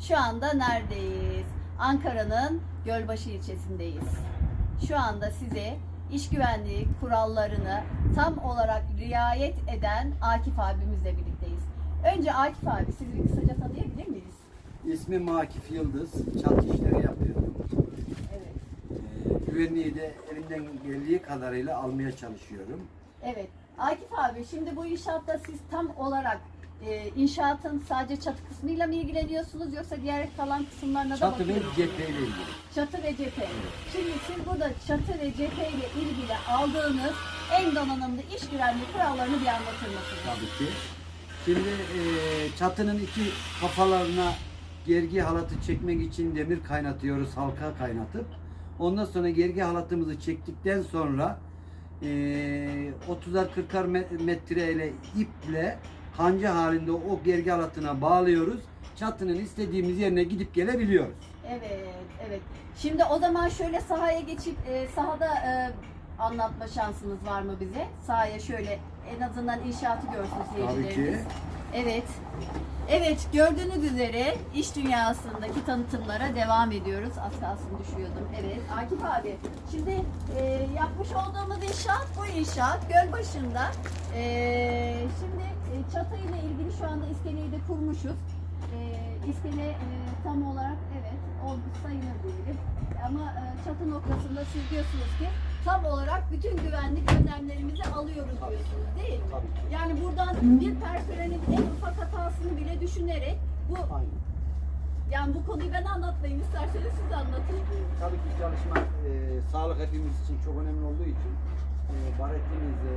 Şu anda neredeyiz? Ankara'nın Gölbaşı ilçesindeyiz. Şu anda size iş güvenliği kurallarını tam olarak riayet eden Akif abimizle birlikteyiz. Önce Akif abi sizi bir kısaca tanıyabilir miyiz? İsmim Akif Yıldız. Çat işleri yapıyorum. Evet. Ee, güvenliği de elimden geldiği kadarıyla almaya çalışıyorum. Evet. Akif abi şimdi bu inşaatta siz tam olarak e, inşaatın sadece çatı kısmıyla mı ilgileniyorsunuz yoksa diğer kalan kısımlarına da Çatı ve cepheyle ilgili. Çatı ve cephe. Şimdi siz burada çatı ve cephe ile ilgili aldığınız en donanımlı iş güvenliği kurallarını bir anlatır mısınız? Tabii ki. Şimdi e, çatının iki kafalarına gergi halatı çekmek için demir kaynatıyoruz halka kaynatıp. Ondan sonra gergi halatımızı çektikten sonra e, 30'ar 40'ar me- metre ile iple kanca halinde o gergi halatına bağlıyoruz. Çatının istediğimiz yerine gidip gelebiliyoruz. Evet, evet. Şimdi o zaman şöyle sahaya geçip e, sahada e, anlatma şansınız var mı bize? Sahaya şöyle en azından inşaatı görsün Tabii seyircilerimiz. ki. Evet. Evet gördüğünüz üzere iş dünyasındaki tanıtımlara devam ediyoruz. Az kalsın düşüyordum. Evet Akif abi. Şimdi e, yapmış olduğumuz inşaat bu inşaat. Gölbaşı'nda. E, şimdi e, çatıyla ilgili şu anda iskeleyi de kurmuşuz. E, iskele e, tam olarak evet oldu sayılır diyelim. Ama e, çatı noktasında siz diyorsunuz ki tam olarak bütün güvenlik önlemlerimizi alıyoruz diyorsunuz değil mi? Yani buradan bir personelin en ufak hatasını bile düşünerek bu. Yani bu konuyu ben anlatmayayım isterseniz siz anlatın. Tabii ki çalışma e, sağlık hepimiz için çok önemli olduğu için e, baretimizi,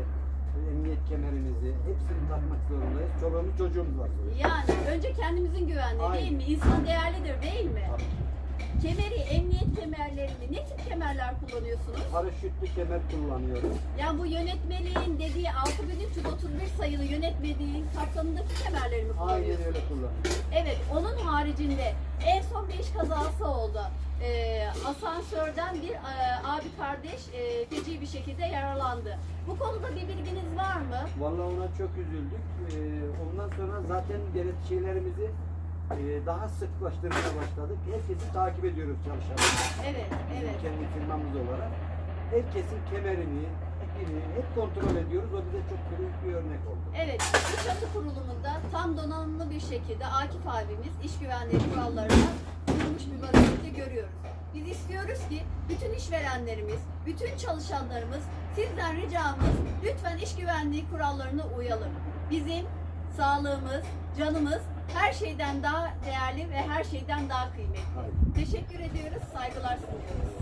emniyet kemerimizi hepsini takmak zorundayız. Çoluğumuz çocuğumuz var. Yani önce kendimizin güvenliği değil Aynen. mi? İnsan değerlidir değil mi? Tabii. Kemeri, kemerler kullanıyorsunuz? Paraşütlü kemer kullanıyoruz. Yani bu yönetmeliğin dediği 6331 sayılı yönetmeliğin kapsamındaki kemerleri mi Aynen kullanıyorsunuz? öyle kullanıyoruz. Evet, onun haricinde en son bir iş kazası oldu. Ee, asansörden bir e, abi kardeş e, feci bir şekilde yaralandı. Bu konuda bir bilginiz var mı? Vallahi ona çok üzüldük. E, ondan sonra zaten gerekçelerimizi e, daha sıklaştırmaya başladık. Herkesi takip ediyoruz çalışanlar. Evet, evet. Kendi firmamız olarak. Herkesin kemerini, ipini hep kontrol ediyoruz. O bize çok büyük bir örnek oldu. Evet, bu çatı kurulumunda tam donanımlı bir şekilde Akif abimiz iş güvenliği kurallarına uymuş bir vaziyette görüyoruz. Biz istiyoruz ki bütün işverenlerimiz, bütün çalışanlarımız sizden ricamız lütfen iş güvenliği kurallarına uyalım. Bizim sağlığımız, canımız her şeyden daha değerli ve her şeyden daha kıymetli. Teşekkür ediyoruz, saygılar sunuyoruz.